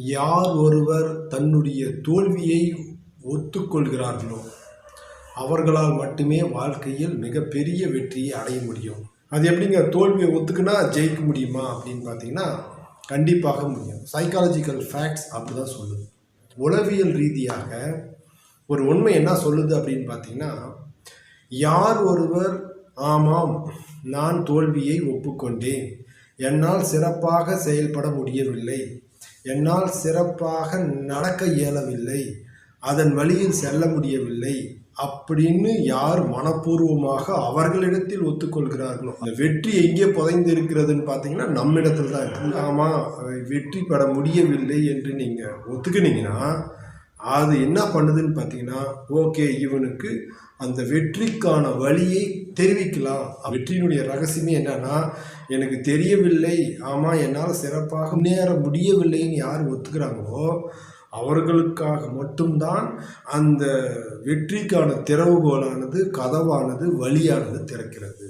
யார் ஒருவர் தன்னுடைய தோல்வியை ஒத்துக்கொள்கிறார்களோ அவர்களால் மட்டுமே வாழ்க்கையில் மிகப்பெரிய வெற்றியை அடைய முடியும். அது எப்படிங்க? தோல்வியை ஒத்துக்குனா ஜெயிக்க முடியுமா அப்படின்னு பார்த்தீங்கன்னா கண்டிப்பாக முடியும். சைக்காலஜிக்கல் ஃபேக்ட்ஸ் அப்படி தான் சொல்லுது. உளவியல் ரீதியாக ஒரு உண்மை என்ன சொல்லுது அப்படின்னு பார்த்தீங்கன்னா யார் ஒருவர் ஆமாம் நான் தோல்வியை ஒப்புக்கொண்டேன். என்னால் சிறப்பாக செயல்பட முடியவில்லை. என்னால் சிறப்பாக நடக்க இயலவில்லை. அதன் வழியில் செல்ல முடியவில்லை. அப்படின்னு யார் மனப்பூர்வமாக அவர்களிடத்தில் ஒத்துக்கொள்கிறார்களோ? அந்த வெற்றி எங்கே புதைந்து இருக்கிறதுன்னு பார்த்தீங்கன்னா நம்மிடத்தில் தான் இருக்குது ஆமாம் வெற்றி பெற முடியவில்லை என்று நீங்கள் ஒத்துக்கினீங்கன்னா அது என்ன பண்ணுதுன்னு பார்த்தீங்கன்னா ஓகே இவனுக்கு அந்த வெற்றிக்கான வழியை தெரிவிக்கலாம். வெற்றியினுடைய ரகசியமே என்னன்னா எனக்கு தெரியவில்லை ஆமாம் என்னால் சிறப்பாக முன்னேற முடியவில்லைன்னு யார் ஒத்துக்கிறாங்களோ அவர்களுக்காக மட்டும்தான் அந்த வெற்றிக்கான திறவுகோலானது கதவானது வழியானது திறக்கிறது.